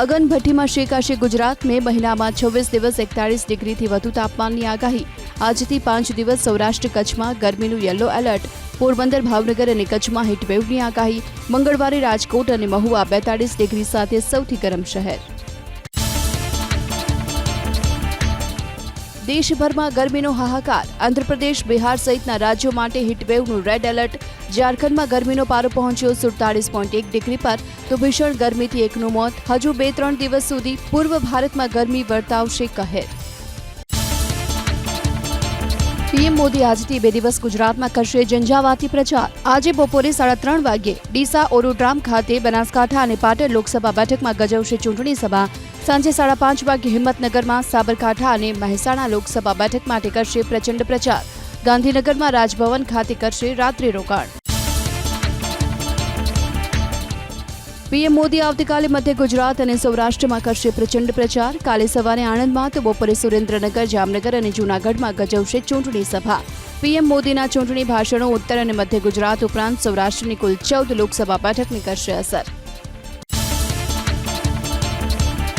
અગન ભઠ્ઠીમાં શેકાશે ગુજરાત મે મહિનામાં છવ્વીસ દિવસ એકતાળીસ ડિગ્રીથી વધુ તાપમાનની આગાહી. આજથી પાંચ દિવસ સૌરાષ્ટ્ર કચ્છમાં ગરમીનું યલો એલર્ટ. પોરબંદર, ભાવનગર અને કચ્છમાં હીટવેવની આગાહી. મંગળવારે રાજકોટ અને મહુવા બેતાળીસ ડિગ્રી સાથે સૌથી ગરમ શહેર. દેશભરમાં ગરમીનો હાહાકાર. આંધ્રપ્રદેશ, બિહાર સહિતના રાજ્યો માટે હીટવેવનું રેડ એલર્ટ ઝારખંડમાં ગરમીનો પારો પહોંચ્યો સુડતાલીસ પોઈન્ટ એક ડિગ્રી પર. તો ભીષણ ગરમીથી એકનું મોત. હજુ બે ત્રણ દિવસ સુધી પૂર્વ ભારતમાં ગરમી વર્તાવશે કહેર. પીએમ મોદી આજથી બે દિવસ ગુજરાતમાં કરશે ઝંઝાવાતી પ્રચાર. આજે બપોરે સાડા ત્રણ વાગ્યે ડીસા ઓરોડ્રામ ખાતે બનાસકાંઠા અને પાટણ લોકસભા બેઠકમાં ગજવશે ચૂંટણી સભા. સાંજે સાડા પાંચ વાગે હિંમતનગરમાં સાબરકાંઠા અને મહેસાણા લોકસભા બેઠક માટે કરશે પ્રચંડ પ્રચાર. ગાંધીનગરમાં રાજભવન ખાતે કરશે રાત્રિ રોકાણ. પીએમ મોદી આવતીકાલે મધ્ય ગુજરાત અને સૌરાષ્ટ્રમાં કરશે પ્રચંડ પ્રચાર. કાલે સવારે આણંદમાં તો બપોરે સુરેન્દ્રનગર, જામનગર અને જૂનાગઢમાં ગજવશે ચૂંટણી સભા. પીએમ મોદીના ચૂંટણી ભાષણો ઉત્તર અને મધ્ય ગુજરાત ઉપરાંત સૌરાષ્ટ્રની કુલ ચૌદ લોકસભા બેઠકની કરશે અસર.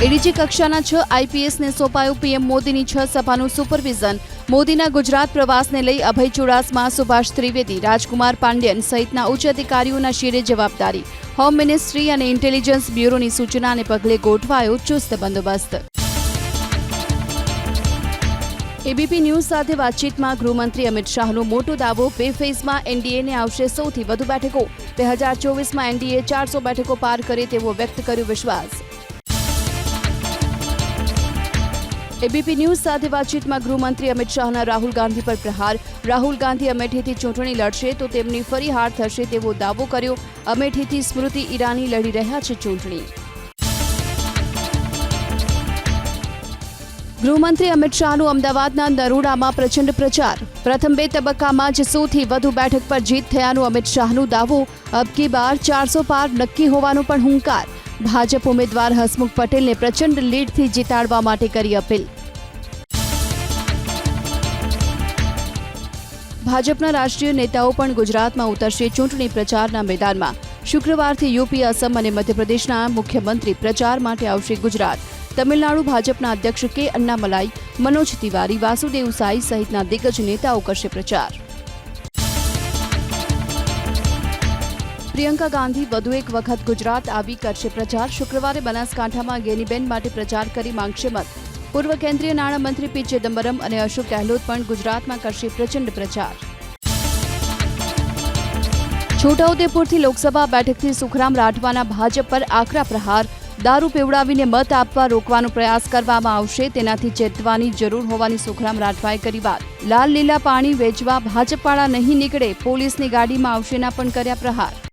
એડીજી કક્ષાના છ આઈપીએસને સોંપાયું પીએમ મોદીની છ સભાનું સુપરવિઝન. મોદીના ગુજરાત પ્રવાસને લઈ અભય ચુડાસમા, સુભાષ ત્રિવેદી, રાજકુમાર પાંડ્યન સહિતના ઉચ્ચ અધિકારીઓના શિરે જવાબદારી. હોમ મિનિસ્ટ્રી અને ઇન્ટેલિજન્સ બ્યુરોની સૂચનાને પગલે ગોઠવાયો ચુસ્ત બંદોબસ્ત. એબીપી ન્યૂઝ સાથે વાતચીતમાં ગૃહમંત્રી અમિત શાહનો મોટો દાવો બે ફેઝમાં એનડીએને આવશે સૌથી વધુ બેઠકો. બે હજાર ચોવીસમાં એનડીએ ચારસો બેઠકો પાર કરે તેવો વ્યક્ત કર્યો વિશ્વાસ. એબીપી ન્યૂઝ સાથે વાતચીતમાં ગૃહમંત્રી અમિત શાહના રાહુલ ગાંધી પર પ્રહાર. રાહુલ ગાંધી અમેઠીથી ચૂંટણી લડશે તો તેમની ફરી હાર થશે તેવો દાવો કર્યો. અમેઠીથી સ્મૃતિ ઈરાની લડી રહ્યા છે ચૂંટણી. ગૃહમંત્રી અમિત શાહનું અમદાવાદના નરોડામાં પ્રચંડ પ્રચાર. પ્રથમ બે તબક્કામાં જ સૌથી વધુ બેઠક પર જીત થયાનું અમિત શાહનું દાવો. અબકી બાર ચારસો પાર નક્કી હોવાનો પણ હુંકાર. ભાજપ ઉમેદવાર હસમુખ પટેલને પ્રચંડ લીડથી જીતાડવા માટે કરી અપીલ. ભાજપના રાષ્ટ્રીય નેતાઓ પણ ગુજરાતમાં ઉતરશે ચૂંટણી પ્રચારના મેદાનમાં. શુક્રવારથી યુપી અસમ અને મધ્યપ્રદેશના મુખ્યમંત્રી પ્રચાર માટે આવશે ગુજરાત. તમિલનાડુ ભાજપના અધ્યક્ષ કે અન્નામલાઈ, મનોજ તિવારી, વાસુદેવ સાઈ સહિતના દિગ્ગજ નેતાઓ કરશે પ્રચાર. પ્રિયંકા ગાંધી વધુ એક વખત ગુજરાત આવી કરશે પ્રચાર. શુક્રવારે બનાસકાંઠામાં ગેનીબેન માટે પ્રચાર કરી માંગશે મત. પૂર્વ કેન્દ્રીય નાણામંત્રી પી ચિદમ્બરમ અને અશોક ગહેલોત પણ ગુજરાતમાં કરશે પ્રચંડ પ્રચાર. છોટાઉદેપુરથી લોકસભા બેઠકથી સુખરામ રાઠવાના ભાજપ પર આકરા પ્રહાર. દારૂ પીવડાવીને મત આપવા રોકવાનો પ્રયાસ કરવામાં આવશે, તેનાથી ચેતવાની જરૂર હોવાની સુખરામ રાઠવાએ કરી વાત. લાલ લીલા પાણી વેચવા ભાજપવાળા નહીં નીકળે, પોલીસની ગાડીમાં આવશેના પણ કર્યા પ્રહાર.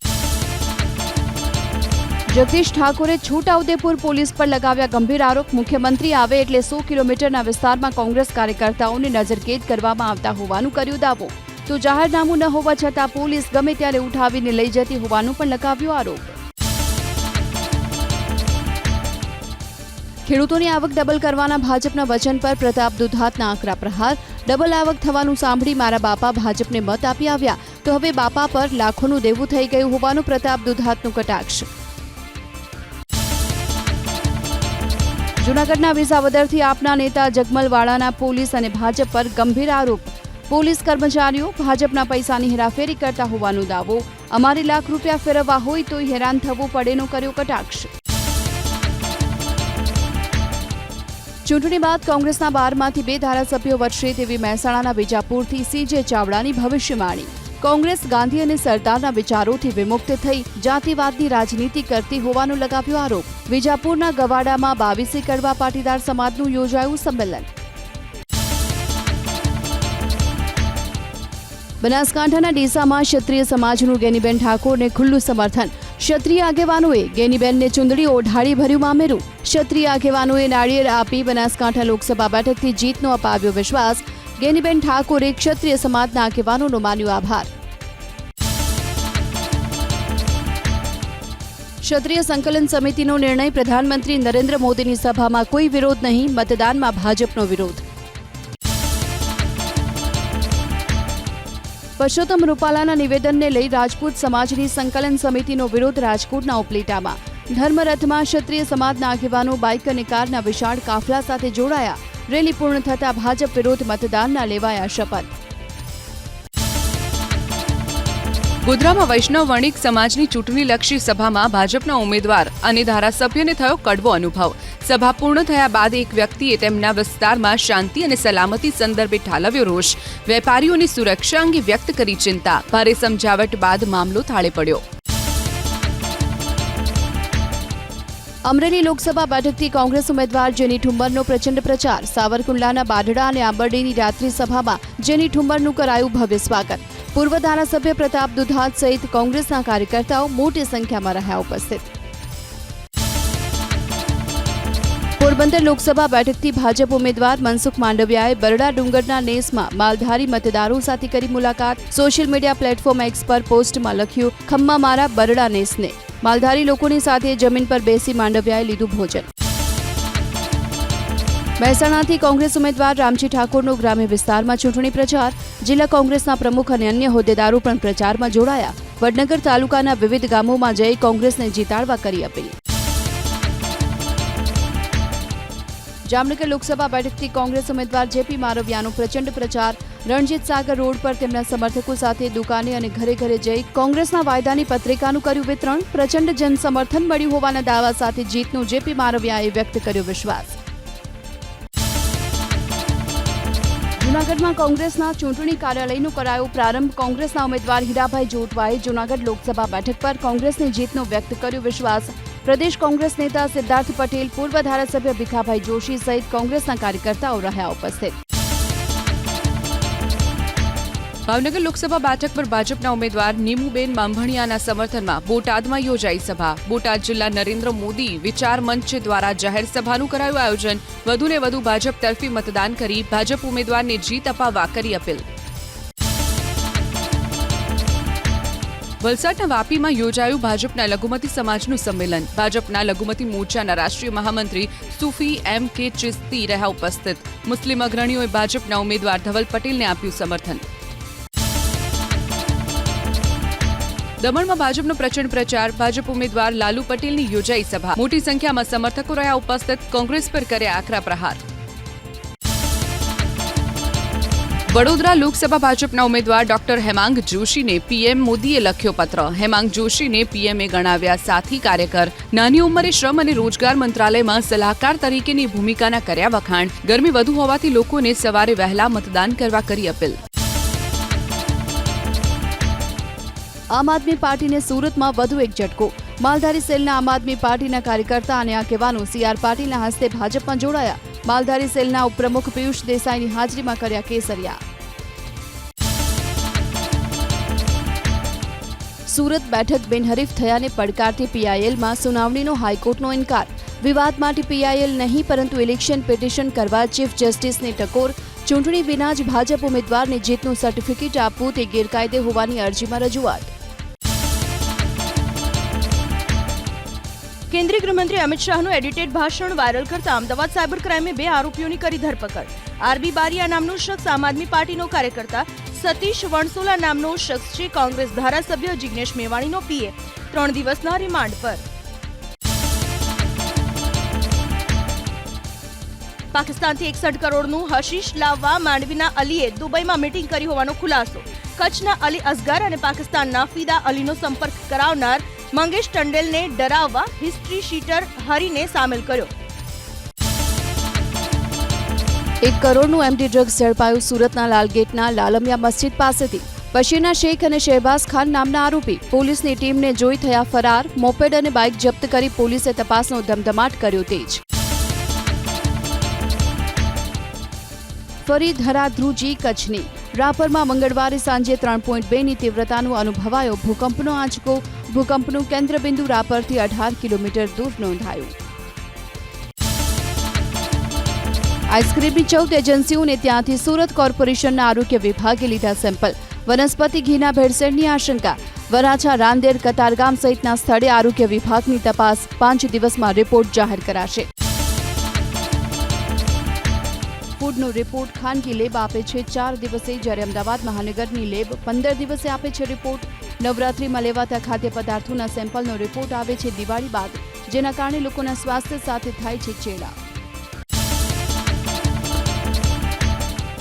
જગદીશ ઠાકોરે છોટાઉદેપુર પોલીસ પર લગાવ્યા ગંભીર આરોપ. મુખ્યમંત્રી આવે એટલે સો કિલોમીટરના વિસ્તારમાં કોંગ્રેસ કાર્યકર્તાઓને નજરકેદ કરવામાં આવતા હોવાનું કર્યું દાવો. તો જાહેરનામું ન હોવા છતાં પોલીસ ગમે ત્યારે ઉઠાવીને લઈ જતી હોવાનું પણ લગાવ્યો આરોપ. ખેડૂતોની આવક ડબલ કરવાના ભાજપના વચન પર પ્રતાપ દુધાતના આકરા પ્રહાર. ડબલ આવક થવાનું સાંભળી મારા બાપા ભાજપને મત આપી આવ્યા. તો હવે બાપા પર લાખોનું દેવું થઈ ગયું હોવાનું પ્રતાપ દુધાતનું કટાક્ષ. જૂનાગઢના વિસાવદરથી આપના નેતા જગમલવાળાના પોલીસ અને ભાજપ પર ગંભીર આરોપ. પોલીસ કર્મચારીઓ ભાજપના પૈસાની હેરાફેરી કરતા હોવાનો દાવો. અમારે લાખ રૂપિયા ફેરવવા હોય તો હેરાન થવું પડેનો કર્યો કટાક્ષ. ચૂંટણી બાદ કોંગ્રેસના બારમાંથી બે ધારાસભ્યો વધશે તેવી મહેસાણાના વિજાપુરથી સીજે ચાવડાની ભવિષ્યવાણી. કોંગ્રેસ, ગાંધી અને સરદારના વિચારોથી વિમુક્ત થઈ જાતિવાદની રાજનીતિ કરતી હોવાનો લગાવ્યો આરોપ. વિજાપુરના ગવાડામાં બાવીસે કડવા પાટીદાર સમાજનું યોજાયું સંમેલન. બનાસકાંઠાના ડીસામાં ક્ષત્રિય સમાજનું ગેનીબેન ઠાકોરને ખુલ્લું સમર્થન. ક્ષત્રિય આગેવાનોએ ગેનીબેનને ચુંદડી ઓઢાડી ભર્યું મામેરું. ક્ષત્રિય આગેવાનોએ નાળિયેર આપી બનાસકાંઠા લોકસભા બેઠકથી જીતનો અપાવ્યો વિશ્વાસ. ગેનીબેન ઠાકોરે ક્ષત્રિય સમાજના આગેવાનોનો માન્યો આભાર. ક્ષત્રિય સંકલન સમિતિનો નિર્ણય પ્રધાનમંત્રી નરેન્દ્ર મોદીની સભામાં કોઈ વિરોધ નહીં, મતદાનમાં ભાજપનો વિરોધ. પરસોત્તમ રૂપાલાના નિવેદનને લઈ રાજપૂત સમાજની સંકલન સમિતિનો વિરોધ રાજકોટના ઉપલેટામાં. ધર્મરથમાં ક્ષત્રિય સમાજના આગેવાનો બાઇક અને કારના વિશાળ કાફલા સાથે જોડાયા. રેલી પૂર્ણ થતા ભાજપ વિરોધ મતદાનના લેવાયા શપથ. ગોધરામાં વૈષ્ણવ વણિક સમાજની ચૂંટણીલક્ષી સભામાં ભાજપના ઉમેદવાર અને ધારાસભ્યને થયો કડવો અનુભવ. સભા પૂર્ણ થયા બાદ એક વ્યક્તિએ તેમના વિસ્તારમાં શાંતિ અને સલામતી સંદર્ભે ઠાલવ્યો રોષ. વેપારીઓની સુરક્ષા અંગે વ્યક્ત કરી ચિંતા. ભારે સમજાવટ બાદ મામલો થાળે પડ્યો. અમરેલી લોકસભા બેઠકથી કોંગ્રેસ ઉમેદવાર જેની ઠુંબરનો પ્રચંડ પ્રચાર, સાવરકુંડલાના બાઢડા અને આંબરડીની રાત્રિ સભામાં જેની ઠુંબરનું કરાયું ભવ્ય સ્વાગત. પૂર્વ ધારાસભ્ય પ્રતાપ દુધાત સહિત કોંગ્રેસના કાર્યકર્તાઓ મોટી સંખ્યામાં રહ્યા ઉપસ્થિત. પોરબંદર લોકસભા બેઠકથી ભાજપ ઉમેદવાર મનસુખ માંડવિયાએ બરડા ડુંગરના નેસમાં માલધારી મતદારો સાથે કરી મુલાકાત. સોશિયલ મીડિયા પ્લેટફોર્મ એક્સ પર પોસ્ટમાં લખ્યું, ખમ્મા મારા બરડા નેસને. માલધારી લોકોની સાથે જમીન પર બેસી માંડવિયાએ લીધું ભોજન. મહેસાણાથી કોંગ્રેસ ઉમેદવાર રામજી ઠાકોરનો ગ્રામ્ય વિસ્તારમાં ચૂંટણી પ્રચાર. જિલ્લા કોંગ્રેસના પ્રમુખ અને અન્ય હોદ્દેદારો પણ પ્રચારમાં જોડાયા. વડનગર તાલુકાના વિવિધ ગામોમાં જઈ કોંગ્રેસને જીતાડવા કરી અપીલ. જામનગર લોકસભા બેઠકથી કોંગ્રેસ ઉમેદવાર જેપી મારવિયાનો પ્રચંડ પ્રચાર, રણજીત સાગર રોડ પર તેમના સમર્થકો સાથે દુકાને અને ઘરે ઘરે જઈ કોંગ્રેસના વાયદાની પત્રિકાનું કર્યું વિતરણ, પ્રચંડ જનસમર્થન મળ્યું હોવાના દાવા સાથે જીતનો જેપી મારવિયાએ વ્યક્ત કર્યો વિશ્વાસ. જૂનાગઢમાં કોંગ્રેસના ચૂંટણી કાર્યાલયનો કરાયો પ્રારંભ. કોંગ્રેસના ઉમેદવાર હીરાભાઈ જોટવાએ જૂનાગઢ લોકસભા બેઠક પર કોંગ્રેસની જીતનો વ્યક્ત કર્યો વિશ્વાસ. પ્રદેશ કોંગ્રેસ નેતા સિદ્ધાર્થ પટેલ, પૂર્વ ધારાસભ્ય ભીખાભાઈ જોશી સહિત કોંગ્રેસના કાર્યકર્તાઓ રહ્યા ઉપસ્થિત. ભાવનગર લોકસભા બેઠક પર ભાજપના ઉમેદવાર નીમુબેન બાંભણિયાના સમર્થનમાં બોટાદમાં યોજાઈ સભા. બોટાદ જિલ્લા નરેન્દ્ર મોદી વિચાર મંચ દ્વારા જાહેર સભાનું કરાયું આયોજન. વધુને વધુ ભાજપ તરફી મતદાન કરી ભાજપ ઉમેદવારને જીત અપાવવા કરી અપીલ. વલસાડના વાપીમાં યોજાયું ભાજપના લઘુમતી સમાજનું સંમેલન. ભાજપના લઘુમતી મોરચાના રાષ્ટ્રીય મહામંત્રી સુફી એમ કે ચિસ્તી રહ્યા ઉપસ્થિત. મુસ્લિમ અગ્રણીઓએ ભાજપના ઉમેદવાર ધવલ પટેલને આપ્યું સમર્થન. દમણમાં ભાજપનો પ્રચંડ પ્રચાર. ભાજપ ઉમેદવાર લાલુ પટેલની યોજાઈ સભા. મોટી સંખ્યામાં સમર્થકો રહ્યા ઉપસ્થિત. કોંગ્રેસ પર કર્યા આકરા પ્રહાર. વડોદરા લોકસભા ભાજપના ઉમેદવાર ડોક્ટર હેમાંગ જોશીને પીએમ મોદીએ લખ્યો પત્ર. હેમાંગ જોશીને પીએમએ ગણાવ્યા સાથી કાર્યકર. નાની ઉંમરે શ્રમ અને રોજગાર મંત્રાલયમાં સલાહકાર તરીકેની ભૂમિકાના કર્યા વખાણ. ગરમી વધુ હોવાથી લોકોને સવારે વહેલા મતદાન કરવા કરી અપીલ. આમ આદમી પાર્ટીને સુરતમાં વધુ એક ઝટકો. માલધારી સેલના આમ આદમી પાર્ટીના કાર્યકર્તા અને આગેવાનો સીઆર પાટીલના હસ્તે ભાજપમાં જોડાયા. માલધારી સેલના ઉપપ્રમુખ પિયુષ દેસાઈની હાજરીમાં કર્યા કેસરિયા. સુરત બેઠક બિનહરીફ થયાને પડકારતી પીઆઈએલમાં સુનાવણીનો હાઈકોર્ટનો ઇનકાર. વિવાદ માટે પીઆઈએલ નહીં, પરંતુ ઇલેક્શન પિટિશન કરવા ચીફ જસ્ટિસને ટકોર. ચૂંટણી વિના જ ભાજપ ઉમેદવારને જીતનું સર્ટિફિકેટ આપવું તે ગેરકાયદે હોવાની અરજીમાં રજૂઆત. કેન્દ્રીય ગૃહમંત્રી અમિત શાહનું એડિટેડ ભાષણ વાયરલ કરતા અમદાવાદ સાયબર ક્રાઇમે બે આરોપીઓની કરી ધરપકડ. આરબી બારિયા નામનો શખ્સ આમ આદમી પાર્ટીનો કાર્યકર્તા, સતીશ વણસોલા નામનો શખ્સ છે કોંગ્રેસ ધારાસભ્ય જિગ્નેશ મેવાણીનો પીએ. ત્રણ દિવસના રિમાન્ડ પર. પાકિસ્તાનથી એકસઠ કરોડનું હશીશ લાવવા માંડવીના અલીએ દુબઈમાં મીટિંગ કરી હોવાનો ખુલાસો. કચ્છના અલી અસગર અને પાકિસ્તાનના ફિદા અલીનો સંપર્ક કરાવનાર મંગેશ ટંડેલને ડરાવવા હિસ્ટ્રી શીટર હરીને સામેલ કર્યો. એક કરોડનું એમડી ડ્રગ્સ ઝડપાયું સુરતના લાલગેટના લાલમિયા મસ્જિદ પાસેથી. બશીરના શેખ અને શહેબાઝ ખાન નામના આરોપી પોલીસની ટીમને જોઈ થયા ફરાર, મોપેડ અને બાઇક જપ્ત કરી પોલીસે તપાસનો ધમધમાટ કર્યો તેજ. ફરી ધરાધ્રુજી કચ્છની. રાપરમાં મંગળવારે સાંજે ત્રણ પોઈન્ટ બેની તીવ્રતાનો અનુભવાયો. ભૂકંપનો આંચકો, ભૂકંપનું કેન્દ્રબિંદુ રાપરથી અઢાર કિલોમીટર દૂર નોંધાયું. આઈસ્ક્રીમની ચૌદ એજન્સીઓને ત્યાંથી સુરત કોર્પોરેશનના આરોગ્ય વિભાગે લીધા સેમ્પલ. વનસ્પતિ ઘીના ભેળસેળની આશંકા. વરાછા, રાંદેર, કતારગામ સહિતના સ્થળે આરોગ્ય વિભાગની તપાસ પાંચ દિવસમાં રિપોર્ટ જાહેર કરાશે. ફૂડનો રિપોર્ટ ખાનગી લેબ આપે છે. ચાર દિવસે જ્યારે અમદાવાદ મહાનગરની લેબ પંદર દિવસે આપે છે રિપોર્ટ. નવરાત્રીમાં લેવાતા ખાદ્ય પદાર્થોના સેમ્પલનો રિપોર્ટ આવે છે દિવાળી બાદ, જેના કારણે લોકોના સ્વાસ્થ્ય સાથે થાય છે ચેડા.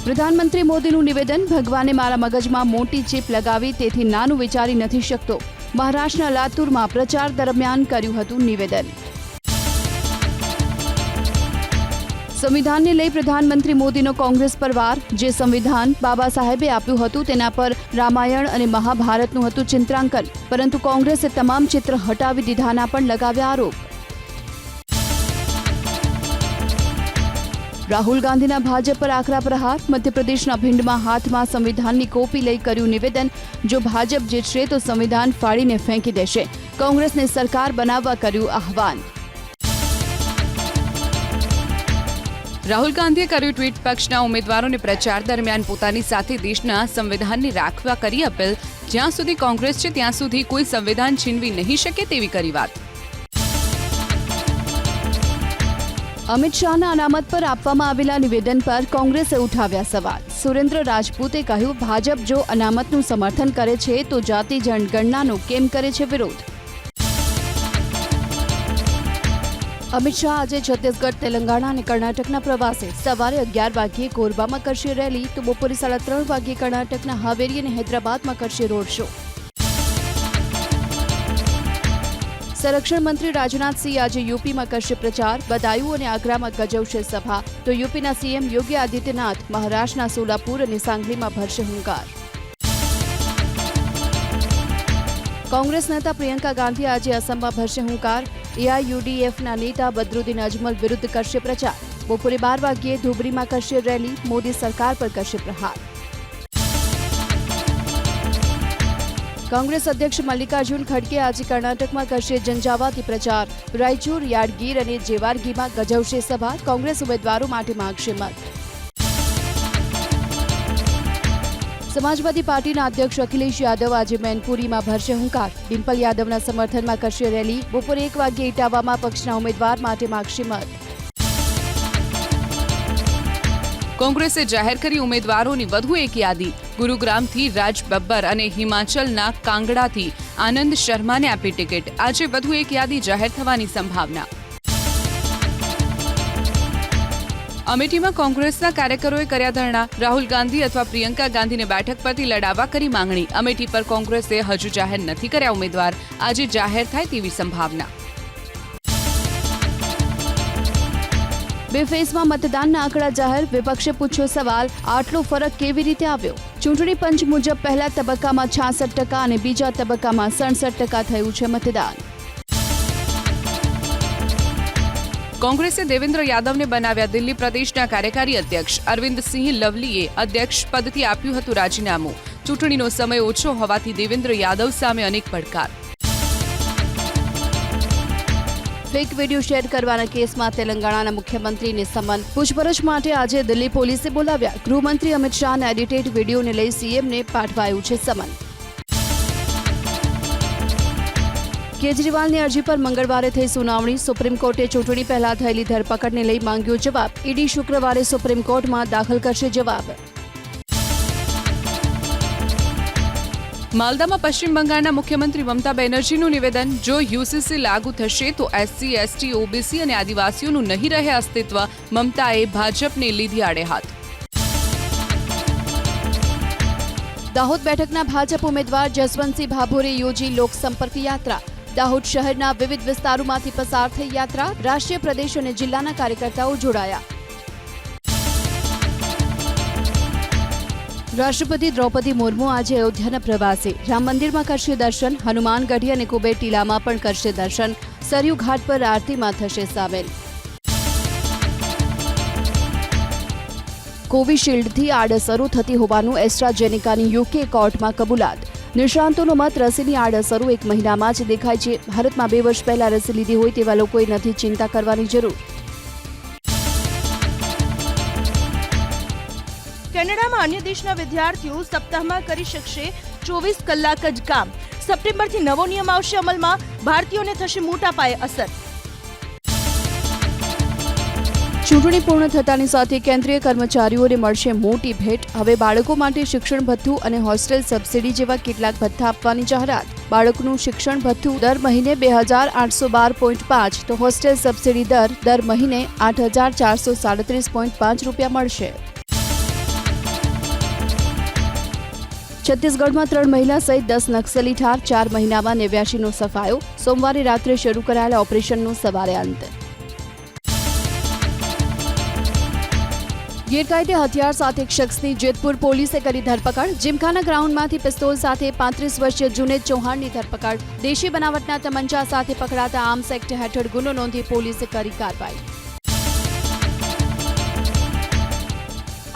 પ્રધાનમંત્રી મોદીનું નિવેદન, ભગવાને મારા મગજમાં મોટી ચીપ લગાવી, તેથી નાનું વિચારી નથી શકતો. મહારાષ્ટ્રના લાતુરમાં પ્રચાર દરમિયાન કર્યું હતું નિવેદન. સંવિધાનને લઈ પ્રધાનમંત્રી મોદીનો કોંગ્રેસ પર વાર જે સંવિધાન બાબા સાહેબે આપ્યું હતું તેના પર રામાયણ અને મહાભારતનું હતું ચિત્રાંકન, પરંતુ કોંગ્રેસે તમામ ચિત્ર હટાવી દીધાના પણ લગાવ્યા આરોપ. રાહુલ ગાંધીના ભાજપ પર આકરા પ્રહાર, મધ્યપ્રદેશના ભિંડમાં હાથમાં સંવિધાનની કોપી લઈ કર્યું નિવેદન, જો ભાજપ જીતશે તો સંવિધાન ફાડીને ફેંકી દેશે. કોંગ્રેસને સરકાર બનાવવા કર્યું આહવાન. રાહુલ ગાંધીએ કર્યું ટ્વીટ પક્ષના ઉમેદવારોને પ્રચાર દરમિયાન પોતાની સાથે દેશના સંવિધાનની રાખવા કરી અપીલ. જ્યાં સુધી કોંગ્રેસ છે, ત્યાં સુધી કોઈ સંવિધાન છીનવી નહીં શકે તેવી કરી વાત. અમિત શાહના અનામત પર આપવામાં આવેલા નિવેદન પર કોંગ્રેસે ઉઠાવ્યા સવાલ. સુરેન્દ્ર રાજપૂતે કહ્યું, ભાજપ જો અનામતનું સમર્થન કરે છે, તો જાતિ જનગણનાનો કેમ કરે છે વિરોધ? અમિત શાહ આજે છત્તીસગઢ, તેલંગાણા અને કર્ણાટકના પ્રવાસે. સવારે અગિયાર વાગ્યે કોરબામાં કરશે રેલી, તો બપોરે સાડા ત્રણ વાગ્યે કર્ણાટકના હાવેરી અને હૈદરાબાદમાં કરશે રોડ શો. સંરક્ષણ મંત્રી રાજનાથસિંહ આજે યુપીમાં કરશે પ્રચાર. બદાયુ અને આગ્રામાં ગજવશે સભા. તો યુપીના સીએમ યોગી આદિત્યનાથ મહારાષ્ટ્રના સોલાપુર અને સાંગલીમાં ભરશે હુંકાર. કોંગ્રેસ નેતા પ્રિયંકા ગાંધી આજે અસમમાં ભરશે હુંકાર. એઆઈયુડીએફના નેતા બદરુદ્દીન અજમલ વિરુદ્ધ કરશે પ્રચાર. બપોરે બાર વાગ્યે ધુબરીમાં કરશે રેલી. મોદી સરકાર પર કરશે પ્રહાર. કોંગ્રેસ અધ્યક્ષ મલ્લિકાર્જુન ખડગે આજે કર્ણાટકમાં કરશે જંજાવાતી પ્રચાર. રાયચુર, યાડગીર અને જેવારગીમાં ગજવશે સભા. કોંગ્રેસ ઉમેદવારો માટે માંગશે મત. સમાજવાદી પાર્ટીના અધ્યક્ષ અખિલેશ યાદવ આજે મેનપુરીમાં ભરશે હુંકાર. ડિમ્પલ યાદવના સમર્થનમાં કરશે રેલી. બપોરે એક વાગ્યે ઇટાવામાં પક્ષના ઉમેદવાર માટે માગશે મત. કોંગ્રેસે જાહેર કરી ઉમેદવારોની વધુ એક યાદી. ગુરુગ્રામથી રાજ બબ્બર અને હિમાચલના કાંગડાથી આનંદ શર્માને આપી ટિકિટ. આજે વધુ એક યાદી જાહેર થવાની સંભાવના. અમેઠીમાં કોંગ્રેસના કાર્યકરોએ કર્યા ધરણા. રાહુલ ગાંધી અથવા પ્રિયંકા ગાંધીને બેઠક પરથી લડાવવા કરી માંગણી. અમેઠી પર કોંગ્રેસે હજુ જાહેર નથી કર્યા ઉમેદવાર. આજે જાહેર થાય તેવી સંભાવના. બે ફેઝમાં મતદાનના આંકડા જાહેર. વિપક્ષે પૂછ્યો સવાલ, આટલો ફરક કેવી રીતે આવ્યો? ચૂંટણી પંચ મુજબ પહેલા તબક્કામાં છાસઠ ટકા અને બીજા તબક્કામાં સડસઠ ટકા થયું છે મતદાન. કોંગ્રેસે દેવેન્દ્ર યાદવને બનાવ્યા દિલ્હી પ્રદેશના કાર્યકારી અધ્યક્ષ. અરવિંદસિંહ લવલીએ અધ્યક્ષ પદથી આપ્યું હતું રાજીનામું. ચૂંટણીનો સમય ઓછો હોવાથી દેવેન્દ્ર યાદવ સામે અનેક પડકાર. ફેક વીડિયો શેર કરવાના કેસમાં તેલંગાણાના મુખ્યમંત્રીને સમન. પૂછપરછ માટે આજે દિલ્હી પોલીસે બોલાવ્યા. ગૃહમંત્રી અમિત શાહના એડિટેડ વિડીયોને લઈ સીએમને પાઠવાયું છે સમન. કેજરીવાલની અરજી પર મંગળવારે થઈ સુનાવણી. સુપ્રીમ કોર્ટે ચૂંટણી પહેલા થયેલી ધરપકડને લઈ માંગ્યો જવાબ. ઈડી શુક્રવારે સુપ્રીમ કોર્ટમાં દાખલ કરશે જવાબ. માલદામાં પશ્ચિમ બંગાળના મુખ્યમંત્રી મમતા બેનર્જીનું નિવેદન. જો યુસીસી લાગુ થશે તો એસસી એસટી ઓબીસી અને આદિવાસીઓનું નહીં રહે અસ્તિત્વ મમતાએ ભાજપને લીધી આડે હાથ. દાહોદ બેઠકના ભાજપ ઉમેદવાર જસવંતસિંહ ભાભોરે યોજી લોકસંપર્ક યાત્રા. દાહોદ શહેરના વિવિધ વિસ્તારોમાંથી પસાર થઈ યાત્રા, રાષ્ટ્રીય પ્રદેશ અને જિલ્લાના કાર્યકર્તાઓ જોડાયા. રાષ્ટ્રપતિ દ્રૌપદી મુર્મુ આજે અયોધ્યાના પ્રવાસે. રામ મંદિરમાં કરશે દર્શન હનુમાનગઢી અને કુબેર ટીલામાં પણ કરશે દર્શન. સરયુ ઘાટ પર આરતીમાં થશે સામેલ. કોવિશિલ્ડથી આડઅસરો થતી હોવાનું એસ્ટ્રાજેનિકાની યુકે કોર્ટમાં કબૂલાત. નિષ્ણાંતોનો મત રસીની આડઅસરો એક મહિનામાં જ દેખાય છે. ભારતમાં બે વર્ષ પહેલા રસી લીધી હોય તેવા લોકોએ નથી ચિંતા કરવાની જરૂર. કેનેડામાં અન્ય દેશના વિદ્યાર્થીઓ સપ્તાહમાં કરી શકશે ચોવીસ કલાક જ કામ. સપ્ટેમ્બરથી નવો નિયમ આવશે અમલમાં. ભારતીયોને થશે મોટા પાયે અસર. ચૂંટણી પૂર્ણ થતાની સાથે કેન્દ્રીય કર્મચારીઓને મળશે મોટી ભેટ. હવે બાળકો માટે શિક્ષણ ભથ્થું અને હોસ્ટેલ સબસિડી જેવા કેટલાક ભથ્થા આપવાની જાહેરાત. બાળકનું શિક્ષણ ભથ્થું દર મહિને બે હજાર આઠસો બાર પોઈન્ટ પાંચ, તો હોસ્ટેલ સબસિડી દર દર મહિને આઠ હજાર ચારસો સાડત્રીસ પોઈન્ટ પાંચ રૂપિયા મળશે. છત્તીસગઢમાં ત્રણ મહિલા સહિત દસ નક્સલી ઠાર, ચાર મહિનામાં નેવ્યાશીનો સફાયો. સોમવારે રાત્રે શરૂ કરાયેલા ઓપરેશનનો સવારે અંત. ગેરકાયદે હથિયાર સાથે એક શખ્સની જેતપુર પોલીસે કરી ધરપકડ. જીમખાના ગ્રાઉન્ડમાંથી પિસ્તોલ સાથે પાંત્રીસ વર્ષીય જુનેદ ચૌહાણની ધરપકડ. દેશી બનાવટના તમંચા સાથે પકડાતા આર્મ્સ એક્ટ હેઠળ ગુનો નોંધી પોલીસે કરી કાર્યવાહી.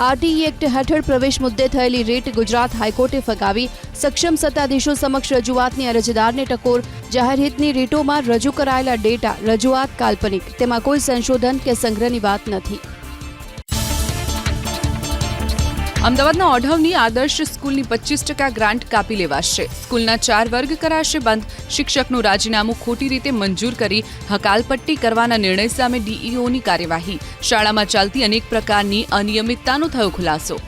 આરટીઈ એક્ટ હેઠળ પ્રવેશ મુદ્દે થયેલી રેટ ગુજરાત હાઈકોર્ટે ફગાવી. સક્ષમ સત્તાધીશો સમક્ષ રજૂઆતની અરજદારને ટકોર. જાહેરહિતની રીટોમાં રજૂ કરાયેલા ડેટા રજૂઆત કાલ્પનિક. તેમાં કોઈ સંશોધન કે સંગ્રહની વાત નથી. અમદાવાદના ઓઢવની આદર્શ સ્કૂલની પચીસ ટકા ગ્રાન્ટ કાપી લેવાશે. સ્કૂલના ચાર વર્ગ કરાશે બંધ. શિક્ષકનું રાજીનામું ખોટી રીતે મંજૂર કરી હકાલપટ્ટી કરવાના નિર્ણય સામે ડીઈઓની કાર્યવાહી. શાળામાં ચાલતી અનેક પ્રકારની અનિયમિતતાનો થયો ખુલાસો.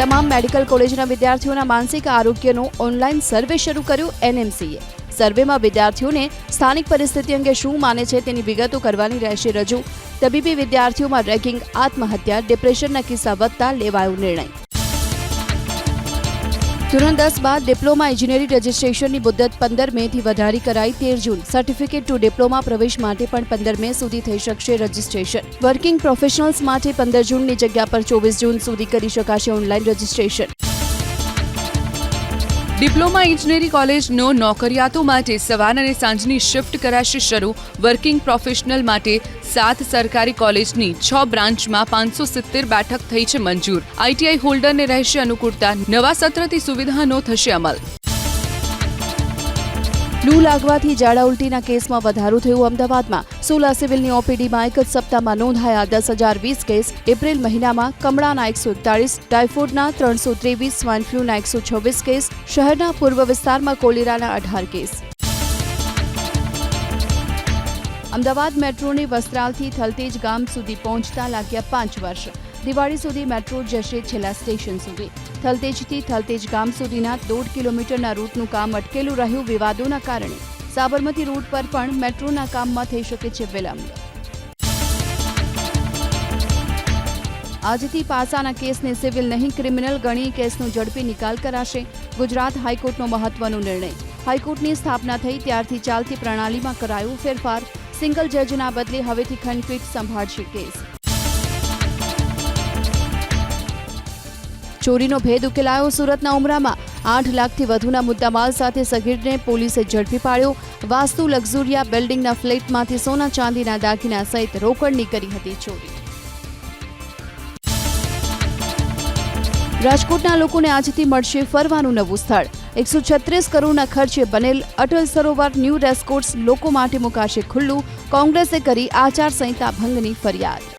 તમામ મેડિકલ કોલેજના વિદ્યાર્થીઓના માનસિક આરોગ્યનો ઓનલાઈન સર્વે શરૂ કર્યું એનએમસીએ. સર્વેમાં વિદ્યાર્થીઓને સ્થાનિક પરિસ્થિતિ અંગે શું માને છે તેની વિગતો કરવાની રહેશે રજૂ. તબીબી વિદ્યાર્થીઓમાં રેગિંગ, આત્મહત્યા, ડિપ્રેશનના કિસ્સા વધતા લેવાયો નિર્ણય. ધોરણ દસ બાદ ડિપ્લોમા ઇજનેરી રજિસ્ટ્રેશનની મુદત પંદર મે થી વધારી કરાઈ તેર જૂન. સર્ટિફિકેટ ટુ ડિપ્લોમા પ્રવેશ માટે પણ પંદર મે સુધી થઈ શકશે રજિસ્ટ્રેશન. વર્કિંગ પ્રોફેશનલ્સ માટે પંદર જૂનની જગ્યા પર ચોવીસ જૂન સુધી કરી શકાશે ઓનલાઈન રજિસ્ટ્રેશન. ડિપ્લોમા ઇજનેરી કોલેજનો નોકરિયાતો માટે સવાર અને સાંજની શિફ્ટ કરાશે શરૂ. વર્કિંગ પ્રોફેશનલ માટે સાત સરકારી કોલેજની છ બ્રાન્ચમાં પાંચસો સિત્તેર બેઠક થઈ છે મંજૂર. આઈટીઆઈ હોલ્ડરને રહેશે અનુકૂળતા. નવા સત્રથી સુવિધાનો થશે અમલ. લૂ લાગવાથી ઝાડા ઉલટીના કેસમાં વધારો થયો અમદાવાદમાં. સોલા સિવિલની ઓપીડીમાં એક જ સપ્તાહમાં નોંધાયા દસ હજાર વીસ કેસ. એપ્રિલ મહિનામાં કમળાના એકસો એકતાળીસ, ટાઇફોઇડના ત્રણસો ત્રેવીસ સ્વાઇન ફ્લૂના એકસો છવ્વીસ કેસ, શહેરના પૂર્વ વિસ્તારમાં કોલેરાના અઢાર કેસ. અમદાવાદ મેટ્રોની વસ્ત્રાલથી થલતેજ ગામ સુધી પહોંચતા લાગ્યા પાંચ વર્ષ. દિવાળી સુધી મેટ્રો જશે છેલ્લા સ્ટેશન સુધી. થલતેજથી થલતેજ ગામ સુધીના દોઢ કિલોમીટરના રૂટનું કામ અટકેલું રહ્યું વિવાદોના કારણે. સાબરમતી રૂટ પર પણ મેટ્રોના કામમાં થઈ શકે છે વિલંબ. આજથી પાસાના કેસને સિવિલ નહીં, ક્રિમિનલ ગણી કેસનો ઝડપી નિકાલ કરાશે. ગુજરાત હાઈકોર્ટનો મહત્વનો નિર્ણય. હાઈકોર્ટની સ્થાપના થઈ ત્યારથી ચાલતી પ્રણાલીમાં કરાયો ફેરફાર. સિંગલ જજના બદલે હવેથી ખંડપીઠ સંભાળશે કેસ. ચોરીનો ભેદ ઉકેલાયો સુરતના ઉમરામાં. આઠ લાખથી વધુના મુદ્દામાલ સાથે સગીરને પોલીસે ઝડપી પાડ્યો. વાસ્તુ લક્ઝુરિયા બિલ્ડિંગના ફ્લેટમાંથી સોના ચાંદીના દાગીના સહિત રોકડની કરી હતી ચોરી. રાજકોટના લોકોને આજથી મળશે ફરવાનું નવું સ્થળ. એકસો છત્રીસ કરોડના ખર્ચે બનેલ અટલ સરોવર ન્યૂ રેસકોર્સ લોકો માટે મુકાશે ખુલ્લું. કોંગ્રેસે કરી આચારસંહિતા ભંગની ફરિયાદ.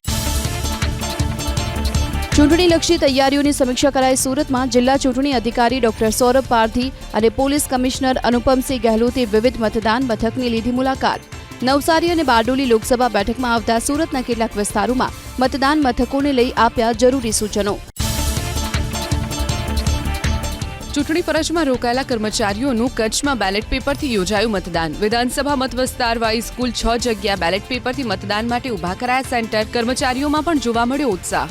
ચૂંટણીલક્ષી તૈયારીઓની સમીક્ષા કરાઈ સુરતમાં જિલ્લા ચૂંટણી અધિકારી ડોક્ટર સૌરભ પારધી અને પોલીસ કમિશનર અનુપમસિંહ ગેહલોતે વિવિધ મતદાન મથકની લીધી મુલાકાત. નવસારી અને બારડોલી લોકસભા બેઠકમાં આવતા સુરતના કેટલાક વિસ્તારોમાં મતદાન મથકોને લઈ આપ્યા જરૂરી સૂચનો. ચૂંટણી ફરજમાં રોકાયેલા કર્મચારીઓનું કચ્છમાં બેલેટ પેપરથી યોજાયું મતદાન. વિધાનસભા મત વિસ્તાર વાઇઝ કુલ છ જગ્યા બેલેટ પેપરથી મતદાન માટે ઊભા કરાયા સેન્ટર. કર્મચારીઓમાં પણ જોવા મળ્યો ઉત્સાહ.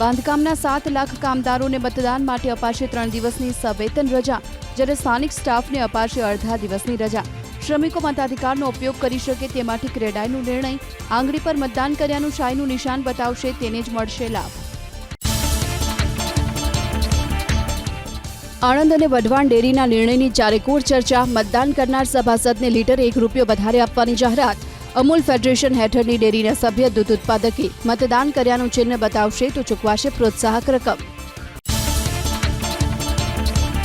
બાંધકામના સાત લાખ કામદારોને મતદાન માટે અપાશે ત્રણ દિવસની સવેતન રજા, જ્યારે સ્થાનિક સ્ટાફને અપાશે અડધા દિવસની રજા. શ્રમિકો મતાધિકારનો ઉપયોગ કરી શકે તે માટે ક્રેડાઈનો નિર્ણય, આંગળી પર મતદાન કર્યાનું શાહીનું નિશાન બતાવશે, તેને જ મળશે લાભ. આણંદ અને વઢવાણ ડેરીના નિર્ણયની ચારેકોર ચર્ચા, મતદાન કરનાર સભાસદને લીટર એક રૂપિયો વધારે આપવાની જાહેરાત. અમૂલ ફેડરેશન હેઠળની ડેરીના સભ્ય દૂધ ઉત્પાદકે મતદાન કર્યાનું ચિહ્ન બતાવશે તો ચૂકવાશે પ્રોત્સાહક રકમ.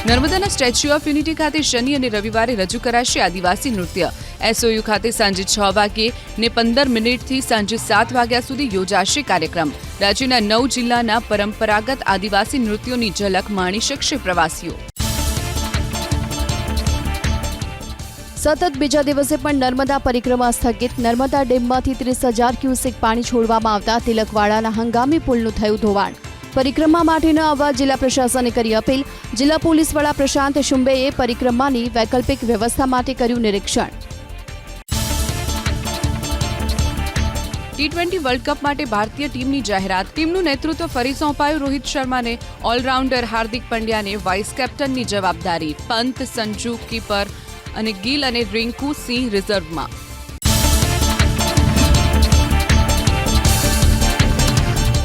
નર્મદાના સ્ટેચ્યુ ઓફ યુનિટી ખાતે શનિ અને રવિવારે રજૂ કરાશે આદિવાસી નૃત્ય. એસઓયુ ખાતે સાંજે છ વાગે ને પંદર મિનિટથી સાંજે સાત વાગ્યા સુધી યોજાશે કાર્યક્રમ. રાજ્યના નવ જિલ્લાના પરંપરાગત આદિવાસી નૃત્યોની ઝલક માણી શકશે પ્રવાસીઓ. સતત બીજા દિવસે પણ નર્મદા પરિક્રમા સ્થગિત. નર્મદા ડેમમાંથી ત્રીસ હજાર ક્યુસેક પાણી છોડવામાં આવતા તિલકવાડાના હંગામી પુલનું થયું ધોવાણ. પરિક્રમા માટે ન આવવા જિલ્લા પ્રશાસને કરી અપીલ. જિલ્લા પોલીસ વડા પ્રશાંત શુંબેએ પરિક્રમાની વૈકલ્પિક વ્યવસ્થા માટે કર્યું નિરીક્ષણ. ટી ટ્વેન્ટી વર્લ્ડ કપ માટે ભારતીય ટીમની જાહેરાત. ટીમનું નેતૃત્વ ફરી સોંપાયું રોહિત શર્માને. ઓલરાઉન્ડર હાર્દિક પંડ્યાને વાઇસ કેપ્ટનની જવાબદારી. પંત સંજુ કીપર અને ગિલ અને રિંકુ સિંહ રિઝર્વમાં.